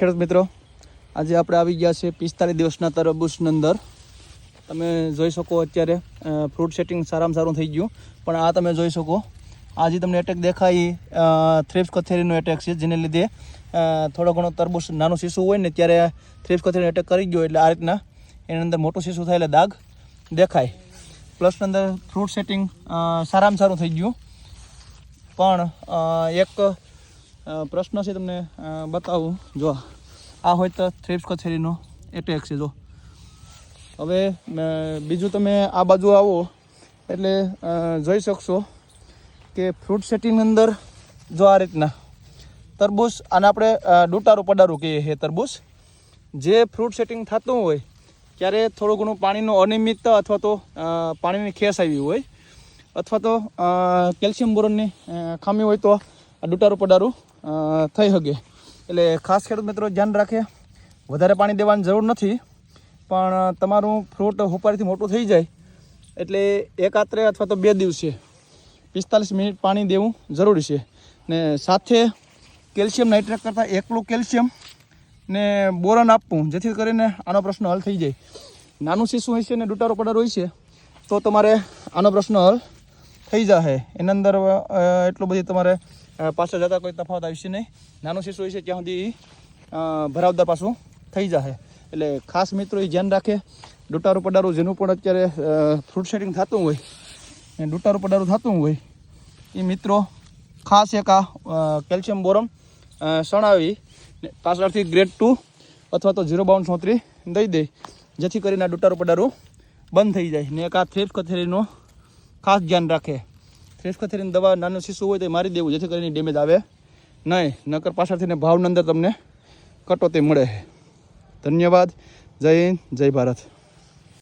ખેડૂત મિત્રો, આજે આપણે આવી ગયા છે પિસ્તાલીસ દિવસના તરબૂચની અંદર. તમે જોઈ શકો અત્યારે ફ્રૂટ સેટિંગ સારામાં સારું થઈ ગયું. પણ આ તમે જોઈ શકો, આજે તમને એટેક દેખાય થ્રીફ કથેરીનો એટેક છે, જેને લીધે થોડો ઘણો તરબૂચ નાનું શીશું હોય ને ત્યારે થ્રીફ કથેરીનો એટેક કરી ગયો એટલે આ રીતના એની અંદર મોટું શીશું થાય એટલે દાગ દેખાય. પ્લસની અંદર ફ્રૂટ સેટિંગ સારામાં સારું થઈ ગયું. પણ એક પ્રશ્ન છે તમને બતાવું. જો, આ હોય તો થ્રેપ્સ કથેરીનો એટેક છે, જો. હવે બીજું તમે આ બાજુ આવો, એટલે જોઈ શકશો કે ફ્રૂટ સેટિંગની અંદર જો આ રીતના, તરબૂચ, આને આપણે ડૂટારું પડારું કહીએ છીએ, તરબૂચ. જે ફ્રૂટ સેટિંગ થતું હોય ત્યારે થોડું ઘણું પાણીનું અનિયમિતતા અથવા તો પાણીની ખેસ આવી હોય, અથવા તો કેલ્શિયમ બોરોનની ખામી હોય તો આ ડૂટારું પડારું થઈ શકે એટલે ખાસ ખેડૂત મિત્રો ધ્યાન રાખે, વધારે પાણી દેવાની જરૂર નથી, પણ તમારું ફ્રૂટ હોપારીથી મોટું થઈ જાય, એટલે એકાત્રે અથવા તો બે દિવસે પિસ્તાલીસ મિનિટ પાણી દેવું જરૂરી છે. ને સાથે કેલ્શિયમ નાઇટ્રેટ કરતાં એકલું કેલ્શિયમ ને બોરન આપવું, જેથી કરીને આનો પ્રશ્ન હલ થઈ જાય. નાનું શિશુ હોય છે ને ડુટારો પડાર હોય છે, તો તમારે આનો પ્રશ્ન હલ થઈ જશે એના અંદર એટલું બધી તમારે પાછળ જતાં કોઈ તફાવત આવશે નહીં. નાનું શીશું હોય છે, ત્યાં સુધી ભરાવદાર પાછું થઈ જશે એટલે ખાસ મિત્રો એ ધ્યાન રાખે. ડુટારું પડારું જેનું પણ અત્યારે ફ્રૂટ સેટિંગ થતું હોય, ને ડુટારું પડારું થતું હોય, એ મિત્રો ખાસ એક આ કેલ્શિયમ બોરમ સણાવી પાછળથી ગ્રેડ ટુ અથવા તો ઝીરો બાઉન્ડ સોત્રી દઈ દે, જેથી કરીને આ ડુટારું પડારું બંધ થઈ જાય, ને એક આ થ્રેપ્સ કથેરીનો ખાસ ધ્યાન રાખે. થ્રેપ્સ કથેરીની દવા નાનું શિશુ હોય તો મારી દેવું, જેથી કરીને ડેમેજ આવે નહીં. નકર પાછળથી ભાવની અંદર તમને કટોતી મળે. ધન્યવાદ. જય હિન્દ, જય ભારત.